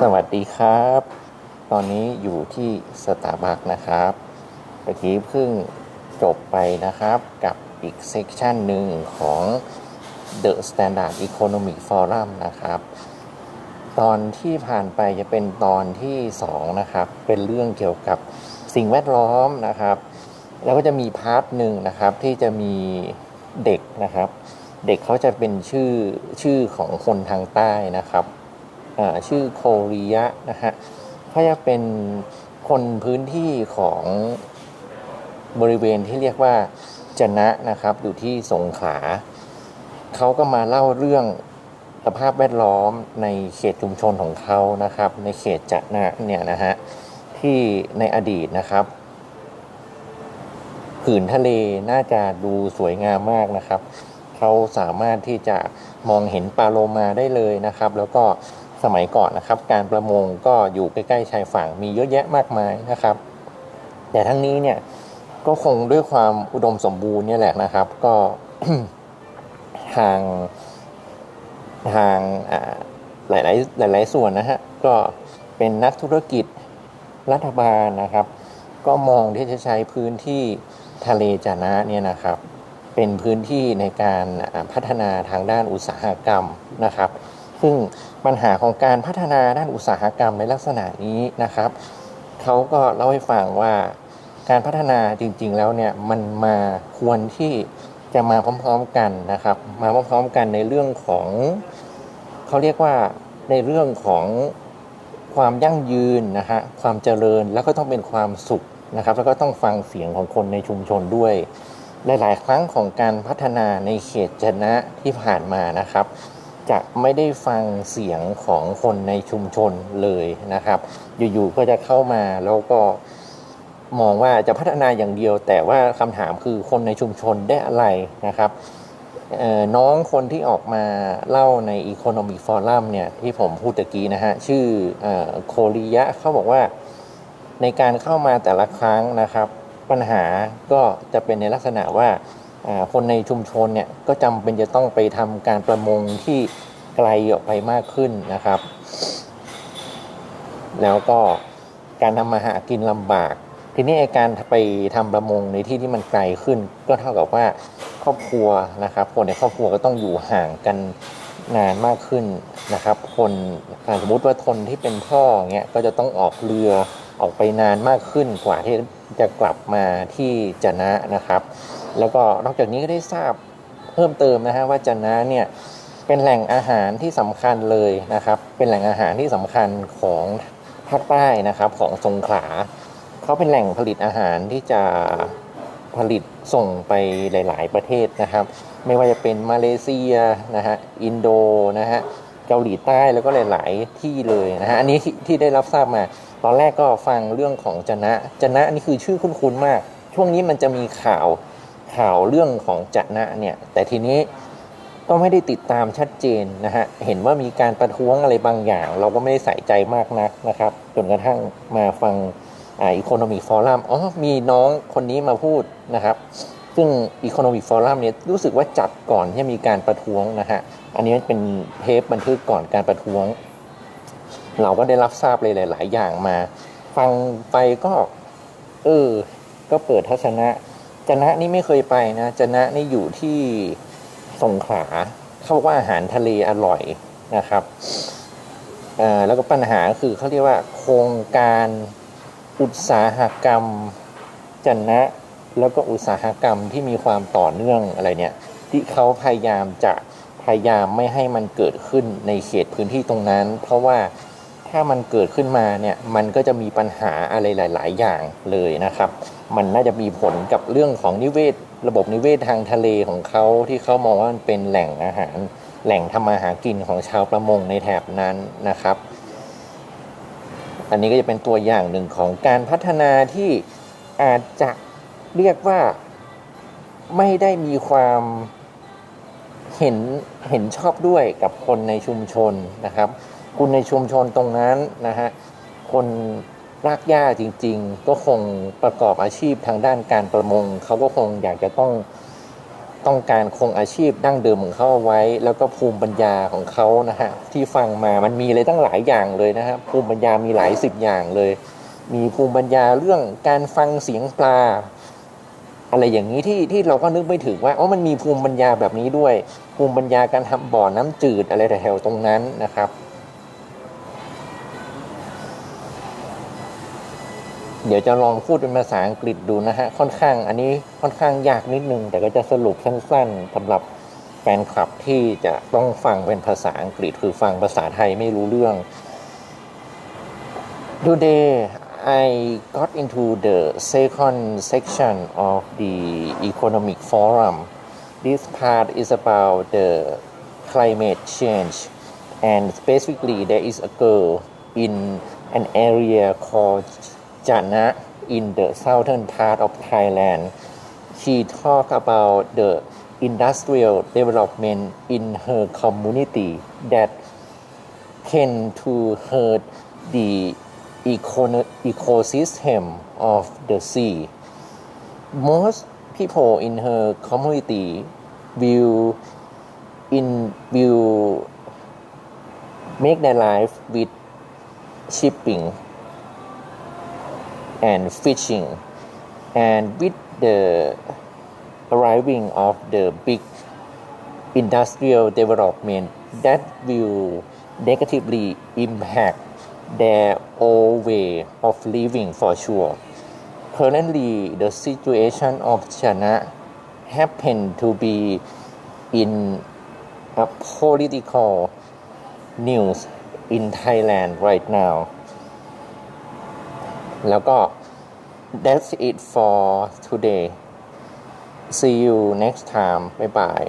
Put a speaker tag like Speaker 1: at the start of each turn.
Speaker 1: สวัสดีครับ ตอนนี้อยู่ที่สตาร์บัคนะครับเมื่อกี้เพิ่งจบไปนะครับกับอีกเซกชันหนึ่งของ The Standard Economic Forum นะครับ ตอนที่ผ่านไปจะเป็นตอนที่ 2 นะครับ เป็นเรื่องเกี่ยวกับสิ่งแวดล้อมนะครับ แล้วก็จะมีพาร์ทหนึ่งนะครับที่จะมีเด็กนะครับ เด็กเขาจะเป็นชื่อชื่อของคนทางใต้นะครับ ชื่อโครียะนะฮะเขาจะเป็นคนพื้นที่ของบริเวณที่เรียกว่าจนะนะครับ อยู่ที่สงขลาเขาก็มาเล่าเรื่องสภาพแวดล้อมในเขตชุมชนของเขานะครับ ในเขตจะนะเนี่ยนะฮะที่ในอดีตนะครับผืนทะเลน่าจะดูสวยงามมากนะครับ เขาสามารถที่จะมองเห็นปลาโลมาได้เลยนะครับ แล้วก็ สมัยก่อนนะครับ การประมงก็อยู่ใกล้ๆชายฝั่งมีเยอะแยะมากมายนะครับ แต่ทั้งนี้เนี่ยก็คงด้วยความอุดมสมบูรณ์เนี่ยแหละนะครับ ก็ทางทางอ่าหลาย ๆ หลาย ๆ ส่วนนะฮะก็เป็นนักธุรกิจรัฐบาลนะครับ ก็มองที่จะใช้พื้นที่ทะเลจานะเนี่ยนะครับ เป็นพื้นที่ในการพัฒนาทางด้านอุตสาหกรรมนะครับ ซึ่งปัญหาของการพัฒนาด้านอุตสาหกรรมในลักษณะนี้นะครับเขาก็เล่าให้ฟังว่าการพัฒนาจริง ๆ แล้วเนี่ยมันมาควรที่จะมาพร้อมๆกันนะครับ มาพร้อมๆกันในเรื่องของเขาเรียกว่าในเรื่องของความยั่งยืนนะฮะความเจริญแล้วก็ต้องเป็นความสุขนะครับ แล้วก็ต้องฟังเสียงของคนในชุมชนด้วยหลายๆครั้งของการพัฒนาในเขตจนะที่ผ่านมานะครับ จะไม่ได้ฟังเสียงของคนในชุมชนเลยนะครับ อยู่ๆก็จะเข้ามาแล้วก็มองว่าจะพัฒนาอย่างเดียว แต่ว่าคำถามคือคนในชุมชนได้อะไรนะครับน้องคนที่ออกมาเล่าใน Economic Forum เนี่ยที่ผมพูดตะกี้นะฮะ ชื่ออโคริยะเขาบอกว่าในการเข้ามาแต่ละครั้งนะครับ ปัญหาก็จะเป็นในลักษณะว่า คนในชุมชนเนี่ยก็จำเป็นจะต้องไปทำการประมงที่ไกลออกไปมากขึ้นนะครับ แล้วก็การทำมาหากินลำบาก ทีนี้ไอการไปทำประมงในที่ที่มันไกลขึ้น ก็เท่ากับว่าครอบครัวนะครับ คนในครอบครัวก็ต้องอยู่ห่างกันนานมากขึ้นนะครับ คนสมมุติว่าทนที่เป็นพ่อเงี้ยก็จะต้องออกเรือออกไปนานมากขึ้นกว่าที่จะกลับมาที่จะนะนะครับ แล้วก็นอกจากนี้ก็ได้ทราบเพิ่มเติมนะฮะว่าจะนะเนี่ยเป็นแหล่งอาหารที่สำคัญเลยนะครับ เป็นแหล่งอาหารที่สำคัญของภาคใต้นะครับของสงขลาเขาเป็นแหล่งผลิตอาหารที่จะผลิตส่งไปหลาย ๆ ประเทศนะครับ ไม่ว่าจะเป็นมาเลเซียนะฮะอินโดนะฮะเกาหลีใต้แล้วก็หลาย ๆ ที่เลยนะฮะอันนี้ที่ได้รับทราบมา ตอนแรกก็ฟังเรื่องของจนะจนะนี่คือชื่อคุ้นๆมาก ช่วงนี้มันจะมีข่าว ข่าวเรื่องของจะนะเนี่ยแต่ทีนี้ก็ไม่ได้ติดตามชัดเจนนะฮะเห็นว่ามีการประท้วงอะไรบางอย่าง เราก็ไม่ได้ใส่ใจมากนักนะครับ จนกระทั่งมาฟังอ่าอีโคโนมิฟอรัมอ๋อมีน้องคนนี้มาพูดนะครับซึ่งอีโคโนมิฟอรัมเนี่ยรู้สึกว่าจัดก่อนที่มีการประท้วงนะฮะอันนี้เป็นเทปบันทึกก่อนการประท้วง เราก็ได้รับทราบเลยหลาย ๆ อย่างมา ฟังไปก็ เออ ก็เปิดทัศนะ จนะนี่ไม่เคยไปนะจนะนี่อยู่ที่สงขลาเขาบอกว่าอาหารทะเลอร่อยนะครับแล้วก็ปัญหาคือเขาเรียกว่า โครงการอุตสาหกรรมจะนะแล้วก็อุตสาหกรรมที่มีความต่อเนื่องอะไรเนี่ยที่เขาพยายามจะพยายามไม่ให้มันเกิดขึ้นในเขตพื้นที่ตรงนั้น เพราะว่า ถ้ามันเกิดขึ้นมาเนี่ยมันก็จะมีปัญหาอะไรหลาย ๆ อย่างเลยนะครับ มันน่าจะมีผลกับเรื่องของนิเวศ ระบบนิเวศทางทะเลของเขาที่เขามองว่ามันเป็นแหล่งอาหาร แหล่งทำมาหากินของชาวประมงในแถบนั้นนะครับ อันนี้ก็จะเป็นตัวอย่างหนึ่งของการพัฒนาที่อาจจะเรียกว่าไม่ได้มีความเห็นเห็นชอบด้วยกับคนในชุมชนนะครับ คุณในชุมชนตรงนั้นนะฮะคนรากหญ้าจริง ๆ ก็คงประกอบอาชีพทางด้านการประมงเขาก็คงอยากจะต้องต้องการคงอาชีพดั้งเดิมของเขาเอาไว้ แล้วก็ภูมิปัญญาของเขานะฮะที่ฟังมามันมีอะไรตั้งหลายอย่างเลยนะฮะภูมิปัญญามีหลายสิบอย่างเลย มีภูมิปัญญาเรื่องการฟังเสียงปลา อะไรอย่างนี้ที่ที่เราก็นึกไม่ถึงว่าอ๋อมันมีภูมิปัญญาแบบนี้ด้วย ภูมิปัญญาการทำบ่อน้ำจืดอะไรแถวๆตรงนั้นนะครับ เดี๋ยวจะลองพูดเป็นภาษาอังกฤษดูนะฮะ ค่อนข้างอันนี้ค่อนข้างยากนิดนึง แต่ก็จะสรุปสั้นๆสำหรับแฟนคลับที่จะต้องฟังเป็นภาษาอังกฤษคือฟังภาษาไทยไม่รู้เรื่อง Today I got into the second section of the economic forum. This part is about the climate change and specifically there is a girl in an area called Jana in the southern part of Thailand. She talked about the industrial development in her community that tend to hurt the econo- ecosystem of the sea. Most people in her community will in will make their life with shipping and fishing and with the arriving of the big industrial development that will negatively impact their old way of living for sure. Currently, the situation of China happen to be in a political news in Thailand right now. แล้วก็ that's it for today see you next time บ๊ายบาย